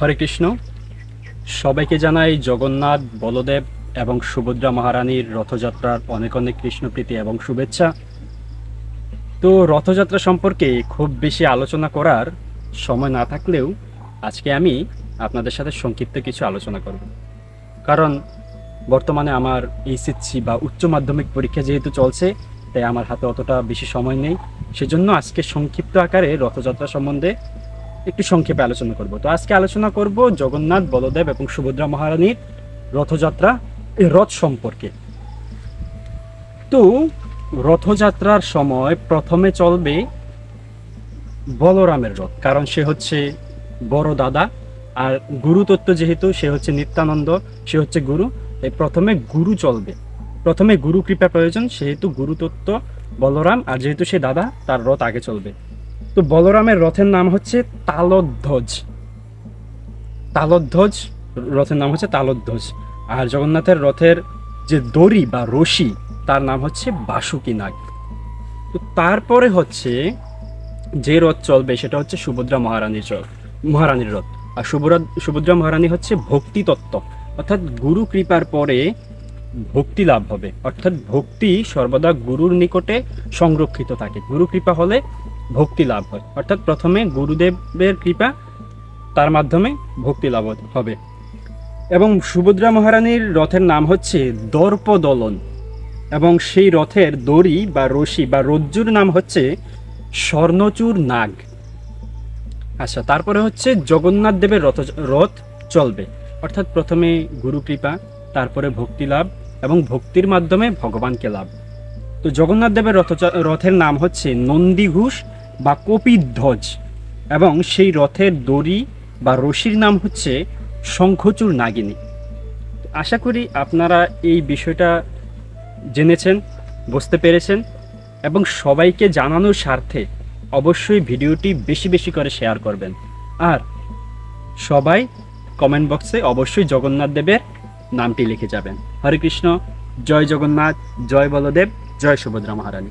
হরে কৃষ্ণ। সবাইকে জানাই জগন্নাথ, বলদেব এবং সুভদ্রা মহারানীর রথযাত্রার অনেক অনেক কৃষ্ণপ্রীতি এবং শুভেচ্ছা। তো রথযাত্রা সম্পর্কে খুব বেশি আলোচনা করার সময় না থাকলেও আজকে আমি আপনাদের সাথে সংক্ষিপ্ত কিছু আলোচনা করব। কারণ বর্তমানে আমার এইচএসসি বা উচ্চ মাধ্যমিক পরীক্ষা যেহেতু চলছে, তাই আমার হাতে অতটা বেশি সময় নেই। সেজন্য আজকে সংক্ষিপ্ত আকারে রথযাত্রা সম্বন্ধে একটু সংক্ষেপে আলোচনা করব। তো আজকে আলোচনা করব জগন্নাথ, বলদেব এবং সুভদ্রা মহারানীর রথযাত্রা রথ সম্পর্কে। তো রথযাত্রার সময় প্রথমে চলবে বলরামের রথ, কারণ সে হচ্ছে বড় দাদা আর গুরু তত্ত্ব যেহেতু, সে হচ্ছে নিত্যানন্দ, সে হচ্ছে গুরু, তাই প্রথমে গুরু চলবে। প্রথমে গুরু কৃপা প্রয়োজন, সেহেতু গুরু তত্ত্ব বলরাম, আর যেহেতু সে দাদা, তার রথ আগে চলবে। তো বলরামের রথের নাম হচ্ছে তালধ্বজ। তালধ্বজ, রথের নাম হচ্ছে তালধ্বজ। আর জগন্নাথের রথের যে দড়ি বা রশি, তার নাম হচ্ছে বাসুকি নাগ তো তারপরে হচ্ছে যে রথ চলবে, সেটা হচ্ছে সুভদ্রা মহারানীর চ- মহারানীর রথ। আর সুভদ্রা সুভদ্রা মহারানী হচ্ছে ভক্তি তত্ত্ব অর্থাৎ গুরু কৃপার পরে ভক্তি লাভ হবে। অর্থাৎ ভক্তি সর্বদা গুরুর নিকটে সংরক্ষিত থাকে। গুরু কৃপা হলে ভক্তি লাভ হয়। অর্থাৎ প্রথমে গুরুদেবের কৃপা, তার মাধ্যমে ভক্তি লাভ হবে। এবং সুভদ্রা মহারানীর রথের নাম হচ্ছে দর্পদলন। এবং সেই রথের দড়ি বা রশি বা রজ্জুর নাম হচ্ছে স্বর্ণচূড় নাগ। আচ্ছা তারপরে হচ্ছে জগন্নাথ দেবের রথ রথ চলবে। অর্থাৎ প্রথমে গুরু কৃপা, তারপরে ভক্তি লাভ এবং ভক্তির মাধ্যমে ভগবানকে লাভ। তো জগন্নাথ দেবের রথ, রথের নাম হচ্ছে নন্দীঘোষ বা কপির ধ্বজ এবং সেই রথের দড়ি বা রশির নাম হচ্ছে শঙ্খচূড় নাগিনী। আশা করি আপনারা এই বিষয়টা জেনেছেন, বুঝতে পেরেছেন এবং সবাইকে জানানোর স্বার্থে অবশ্যই ভিডিওটি বেশি বেশি করে শেয়ার করবেন। আর সবাই কমেন্ট বক্সে অবশ্যই জগন্নাথ দেবের নামটি লিখে যাবেন। হরে কৃষ্ণ, জয় জগন্নাথ, জয় বলদেব, জয় সুভদ্রা মহারানী।